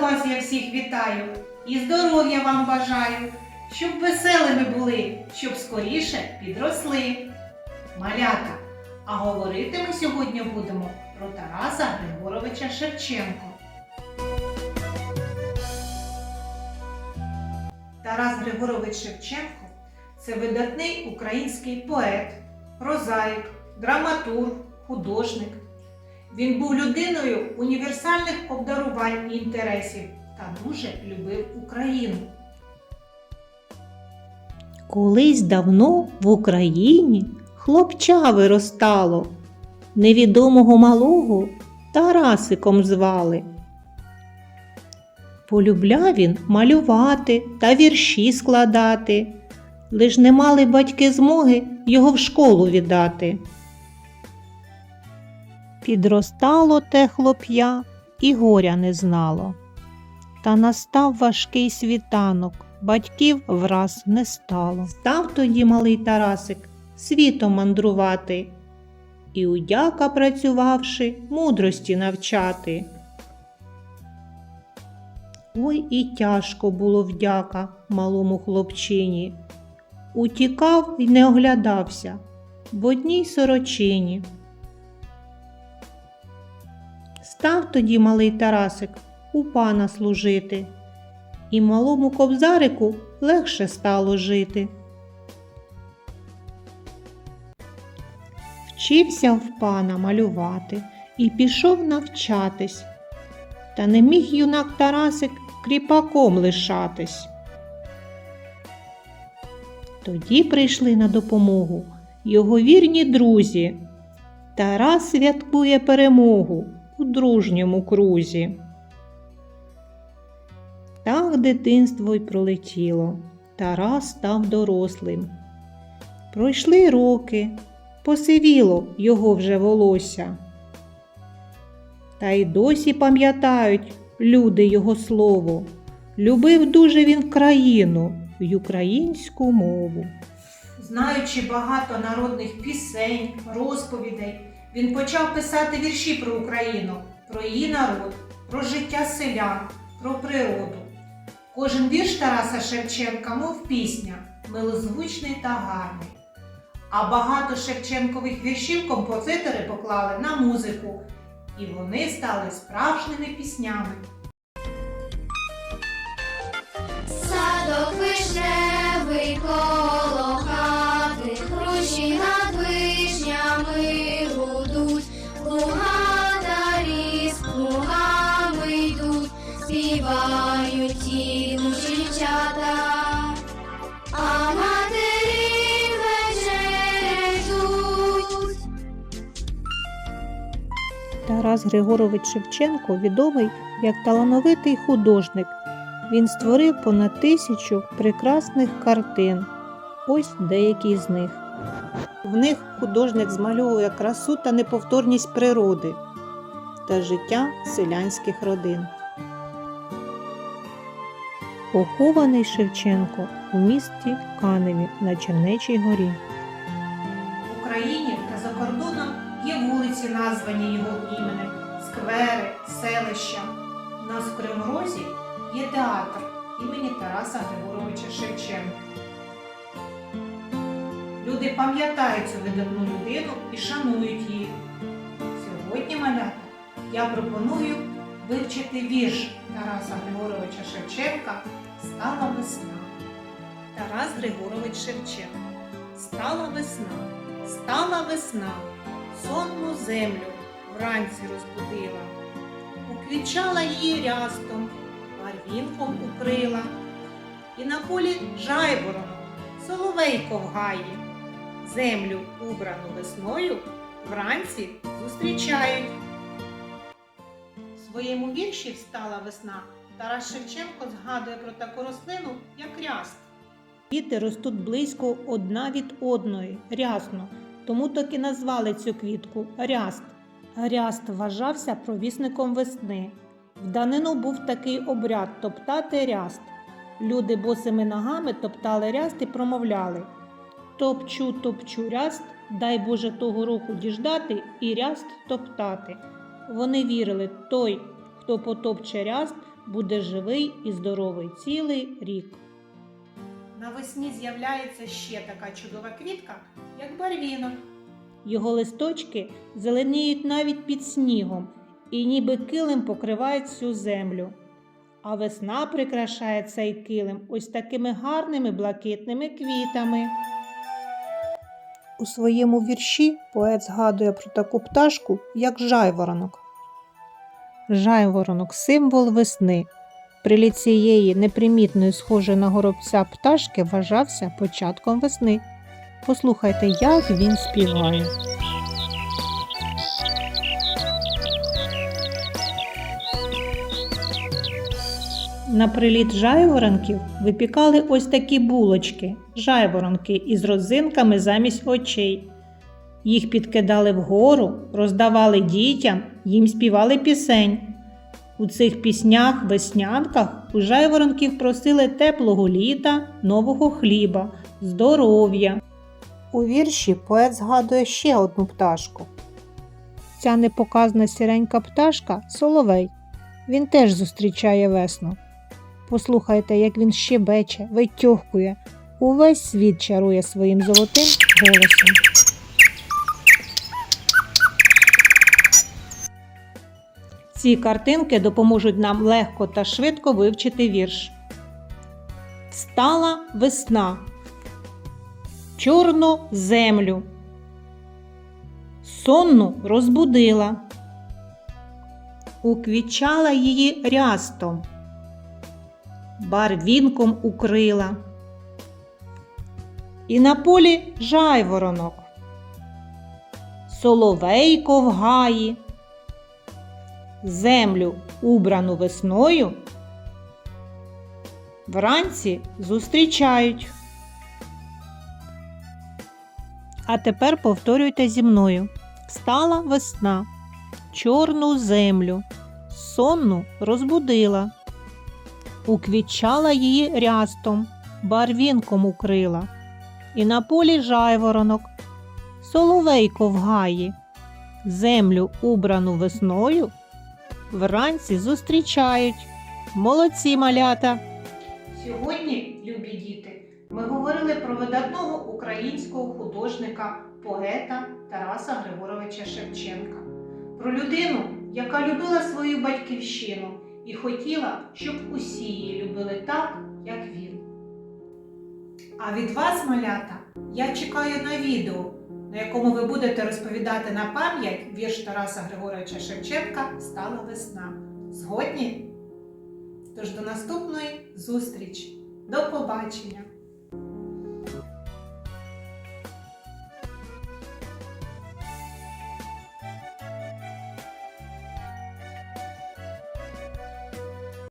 вас я всіх вітаю і здоров'я вам бажаю, щоб веселими були, щоб скоріше підросли. Малята, а говорити ми сьогодні будемо про Тараса Григоровича Шевченко. Тарас Григорович Шевченко це видатний український поет, прозаїк, драматург, художник. Він був людиною універсальних обдарувань і інтересів та дуже любив Україну. Колись давно в Україні хлопча виростало, невідомого малого Тарасиком звали. Полюбляв він малювати та вірші складати, лиш не мали батьки змоги його в школу віддати. Підростало те хлоп'я і горя не знало. Та настав важкий світанок, батьків враз не стало. Став тоді малий Тарасик світом мандрувати, і удяка працювавши, мудрості навчати. Ой і тяжко було вдяка малому хлопчині. Утікав і не оглядався в одній сорочині. Став тоді малий Тарасик у пана служити, і малому кобзарику легше стало жити. Вчився в пана малювати і пішов навчатись, та не міг юнак Тарасик кріпаком лишатись. Тоді прийшли на допомогу його вірні друзі. Тарас святкує перемогу у дружньому крузі. Так дитинство й пролетіло. Тарас став дорослим. Пройшли роки, посивіло його вже волосся. Та й досі пам'ятають люди його слово. Любив дуже він країну й українську мову. Знаючи багато народних пісень, розповідей, він почав писати вірші про Україну, про її народ, про життя селян, про природу. Кожен вірш Тараса Шевченка, мов пісня, милозвучний та гарний. А багато Шевченкових віршів композитори поклали на музику, і вони стали справжніми піснями. Садок вишневий співають ті дівчата, а матері ждуть. Тарас Григорович Шевченко відомий як талановитий художник. Він створив понад тисячу прекрасних картин. Ось деякі з них. В них художник змальовує красу та неповторність природи та життя селянських родин. Похований Шевченко у місті Каневі на Чернечій горі. В Україні та за кордоном є вулиці, названі його іменем, сквери, селища. У нас Розі є театр імені Тараса Григоровича Шевченка. Люди пам'ятають цю видатну людину і шанують її. Сьогодні, малята, я пропоную вивчити вірш Тараса Григоровича Шевченка Стала весна. Тарас Григорович Шевченко. Стала весна, стала весна, сонну землю вранці розбудила, уквічала її рястом, барвінком укрила, і на полі жайвором соловейко вгає, землю, убрану весною, вранці зустрічають. Своєму вірші Встала весна Тарас Шевченко згадує про таку рослину, як ряст. Квіти ростуть близько одна від одної, рясно, тому так і назвали цю квітку ряст. Ряст вважався провісником весни. В данину був такий обряд топтати ряст. Люди босими ногами топтали ряст і промовляли Топчу, топчу ряст, дай Боже того року діждати і ряст топтати. Вони вірили, той, хто потопче ряст, буде живий і здоровий цілий рік. Навесні з'являється ще така чудова квітка, як барвінок. Його листочки зеленіють навіть під снігом і ніби килим покривають всю землю. А весна прикрашає цей килим ось такими гарними блакитними квітами. У своєму вірші поет згадує про таку пташку, як жайворонок. Жайворонок символ весни. Приліт цієї непримітної, схожої на горобця пташки вважався початком весни. Послухайте, як він співає. На приліт жайворонків випікали ось такі булочки, жайворонки із родзинками замість очей. Їх підкидали вгору, роздавали дітям, їм співали пісень. У цих піснях, веснянках у жайворонків просили теплого літа, нового хліба, здоров'я. У вірші поет згадує ще одну пташку. Ця непоказна сіренька пташка соловей. Він теж зустрічає весну. Послухайте, як він щебече, витьохкує, увесь світ чарує своїм золотим голосом. Ці картинки допоможуть нам легко та швидко вивчити вірш. Встала весна, чорну землю, сонну розбудила, уквічала її рястом, барвінком укрила. І на полі жайворонок, соловейко в гаї, землю, убрану весною, вранці зустрічають. А тепер повторюйте зі мною. Встала весна, чорну землю, сонну розбудила, уквічала її рястом, барвінком укрила, і на полі жайворонок, соловейко в гаї, землю, убрану весною, вранці зустрічають. Молодці малята! Сьогодні, любі діти, ми говорили про видатного українського художника, поета Тараса Григоровича Шевченка, про людину, яка любила свою батьківщину і хотіла, щоб усі її любили так, як він. А від вас, малята, я чекаю на відео, на якому ви будете розповідати на пам'ять вірш Тараса Григоровича Шевченка Стала весна. Згодні? Тож до наступної зустрічі! До побачення!